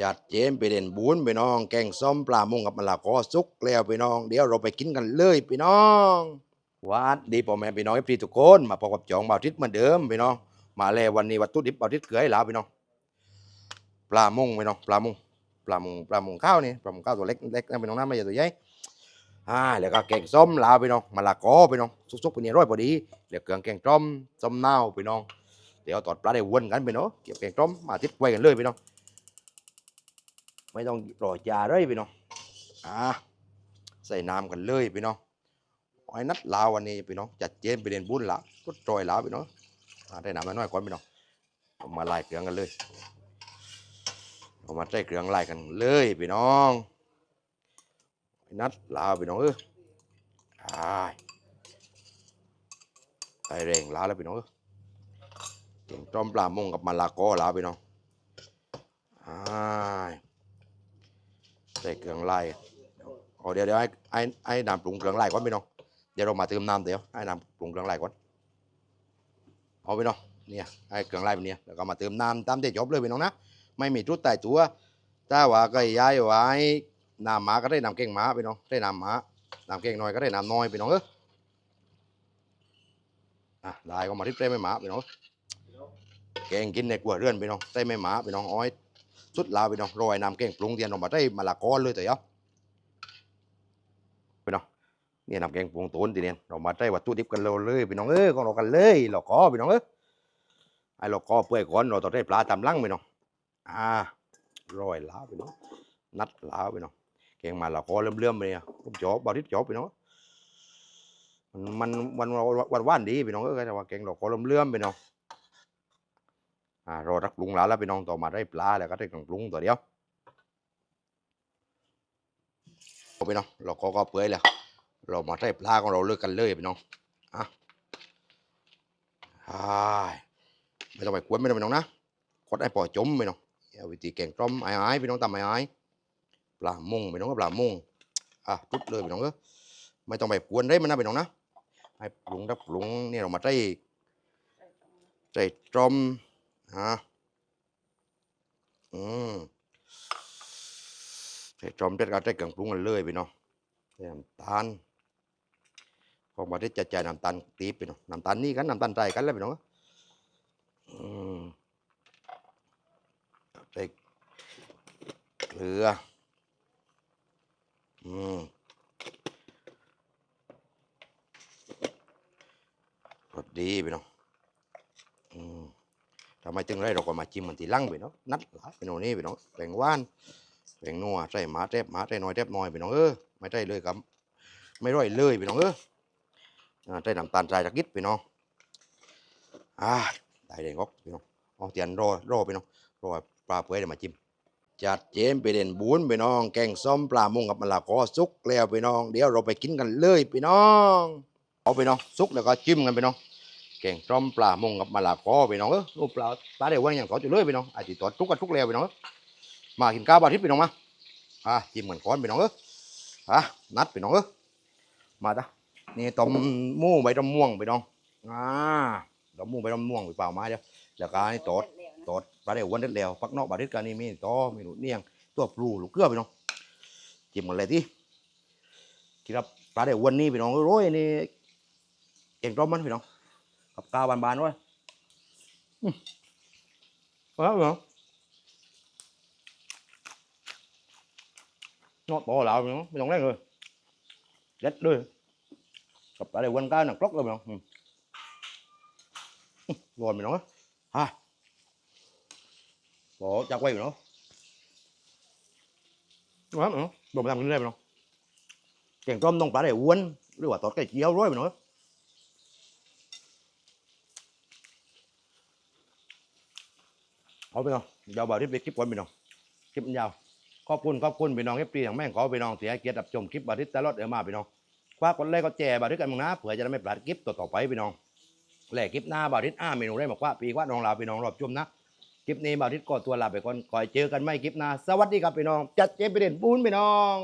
จัดเจมไปเด่นบุญไปน้อง แกงส้มปลามุงกับมะละกอสุกแล้วไปน้อง เดี๋ยวเราไปกินกันเลยไปน้องวัดดีพ่อแม่พี่น้องเอฟซีทุกคนมาพบกับจองบ่าวทิศเหมือนเดิมไปน้องมาแล้ววันนี้วัตถุดิบบ่าวทิศเกลือให้ลาไปน้องปลามุงไปน้องปลามุงปลามุงปลามุงข้าวนี่ปลามุงข้าวตัวเล็กเล็กนะไปน้องนะไม่ใช่ตัวใหญ่อ่าแล้วก็แกงส้มลาวไปน้องมะละกอไปน้องสุกๆไปเนี่ยร้อยพอดีเดี๋ยวเครื่อแกงต้มส้มนาวไปน้องเดี๋ยวตอดปลาได้วนกันไปเนาะเกี่ยวแกงต้มมาทิศไว้กันเลยไปน้อง ไม่ต้องรอยาเลยพี่น้องอ่าใส่น้ำกันเลยพี่น้องไอ้นัดลาววันนี้พี่น้องจัดเจนไปเรียนบุญละก็จอยลาวพี่น้องอ่าได้น้ำน้อยก่อนพี่น้องมาไล่เครื่องกันเลยเอามาใส่เครื่องไล่กันเลยพี่น้องไอ้นัดลาวพี่น้องเอออ่าใส่แรงลาวแล้วพี่น้องเออเก่งต้มปลาม่งกับมะละกอลาวพี่น้องอ่า ใส่เครื่องไล่เอาเดี๋ยวเดี๋ยวไอ้ไอ้ไอ้น้ำปรุงเครื่องไล่ก่อนพี่น้อง เดี๋ยวเรามาเติมน้ำเดี๋ยวไอ้น้ำปรุงเครื่องไล่ก่อน เอาพี่น้อง เนี่ยไอ้เครื่องไล่แบบเนี้ยแล้วก็มาเติมน้ำตามที่จบเลยพี่น้องนะ ไม่มีจุดแต่ตัวถ้าว่าก็ย้ายไว้น้ำหมาก็ได้น้ำเก่งหมาพี่น้อง ได้น้ำหมาน้ำเก่งน้อยก็ได้น้ำน้อยพี่น้องเอออะได้ก็มาที่เปรย์ไม่หมาพี่น้องแกงกินในกลัวเรื่อนพี่น้องได้ไม่หมาพี่น้องอ้อย สุดลาวไปเน้องโรยน้ำแกงปรุงเตียนออกมาได้มะละกอเลยแต่เนาะไปเน้องเนี่ยน้ำแกงปรุงตูนทีเนี่ยเรามาได้วัตถุดิบกันเลยเลยพี่น้องเอ้ยก็เรากันเลยเราก็พี่น้องเอ้ยไอ้เราก็เปื่อยก่อนเราต้องได้ปลาตำลังพี่น้องอ่าโรยลาวพี่น้องนัดลาวพี่น้องแกงมาละกอเลื่อมๆไปเนี่ยผมจบบาริดจบพี่น้องมันมันวันวันว่านดีพี่น้องเอ้ยแต่ว่าแกงเราก็เลื่อมๆไปน้องอ่า รอรักปรุงแล้วแล้วพี่น้องต่อมาได้ปลาแล้วก็ได้เครื่องปรุงตัวเดียวเอาพี่น้องเราก็ก็เปื่อยแล้วเรามาได้ปลาของเราเลือกกันเลยพี่น้องอะอ่าไม่ต้องไปกวนไม่ต้องไปน้องนะกดไอ้ปอจมพี่น้องเอาวิธีแกงต้มไอ้ไอ้พี่น้องตำไอ้ไอ้ปลามุงพี่น้องก็ปลามุงอะพุดเลยพี่น้องเออไม่ต้องไปกวนได้มันนะพี่น้องนะให้ปรุงรับปรุงนี่เรามาได้ใจตรม ฮะอืมใส่จอมเด็ดกาใส่เครื่องปรุงกันเลยพี่น้องใส่น้ำตาลพองมาได้จะจ่ายน้ำตาลตีบพี่น้องน้ำตาลนี่กันน้ำตาลใจกันแล้วพี่น้องอืมใส่เกลือ อืมรสดีพี่น้องอืม ทำไมจึงไรเราก็มาจิ้มมันทีหลังไปเนาะนัดหลายไปโน่นนี่ไปเนาะแบ่งว่านแบ่งนัวใส่หมาแทบหมาใส่น้อยแทบน้อยไปเนาะเออไม่ได้เลยครับไม่ร่อยเลยไปเนาะเอออ่าใส่น้ำตาลทรายจักยิดไปเนาะอ่าได้เลยงอกไปเนาะเอาเตียนรอรอไปเนาะรอปลาเปื่อยเดี๋ยวมาจิ้มจัดเจมไปเด่นบุญไปน้อง แกงส้มปลามุงกับมะละกอสุกแล้วไปน้อง เดี๋ยวเราไปกินกันเลยไปน้อง เอาไปน้องสุกแล้วก็จิ้มกันไปน้อง แกงต้มปลามงกับมะละกอไปน้องเออลูกปลาปลาเดี๋ยววันอย่างต่อจุเลยไปน้องอาจจะต่อทุกกันทุกแล้วไปน้องเอ้อมากินข้าวบาทิตย์ไปน้องมาอะจิ้มกันก่อนไปน้องเอออะนัดไปน้องเออมาจ้ะนี่ต้มหมูใบตำม่วงไปน้องอ่าต้มหมูใบตำม่วงไปเปล่ามาเดี๋ยวแล้วก็นี่ตอดตอดปลาเดี๋ยววันเด็ดแล้วปักนอกบาทิตย์กันนี่มีตอมีหนูเนียงตัวปลูลูกเกลือไปน้องจิ้มกันเลยที่กินครับปลาเดี๋ยววันนี้ไปน้องเอ้ยโอ้ยนี่แกงต้มมันไปน้อง กับข้าวบานๆด้วยอืมเอาเหรอนอด bỏ lại nữa ไม่ต้องเล่นเลยเด็ดเลยกับอะไร quanh cái nặng lóc rồi mày ừ. rồi mày nói ha bỏ cha quay mày nói đúng lắm nữa đồ mày làm cái này mày nói chèn tôm đông bả để quên đi quả tọt cái chiếu rồi mày nói เอาไปน้องเดี๋ยวบ่าวที่ไปคลิปก่อนไปน้องคลิปมันยาวขอบคุณขอบคุณไปน้องเอฟซีอย่างแม่งขอไปน้องเสียเกียรติรับชมคลิปบ่าวที่ตลอดเดี๋ยวมาไปน้องคว้ากดไลค์กดแชร์บ่าวที่กันมึงนะเผื่อจะได้ไม่พลาดคลิปต่อๆไปไปน้องแหล่คลิปหน้าบ่าวที่อ้าเมนูได้บอกว่าปีว่าน้องลาไปน้องรอบชมนะคลิปนี้บ่าวที่ก็ตัวลาไปก่อนคอยเจอกันไม่คลิปหน้าสวัสดีครับไปน้องจัดเจมไปเด่นปูนไปน้อง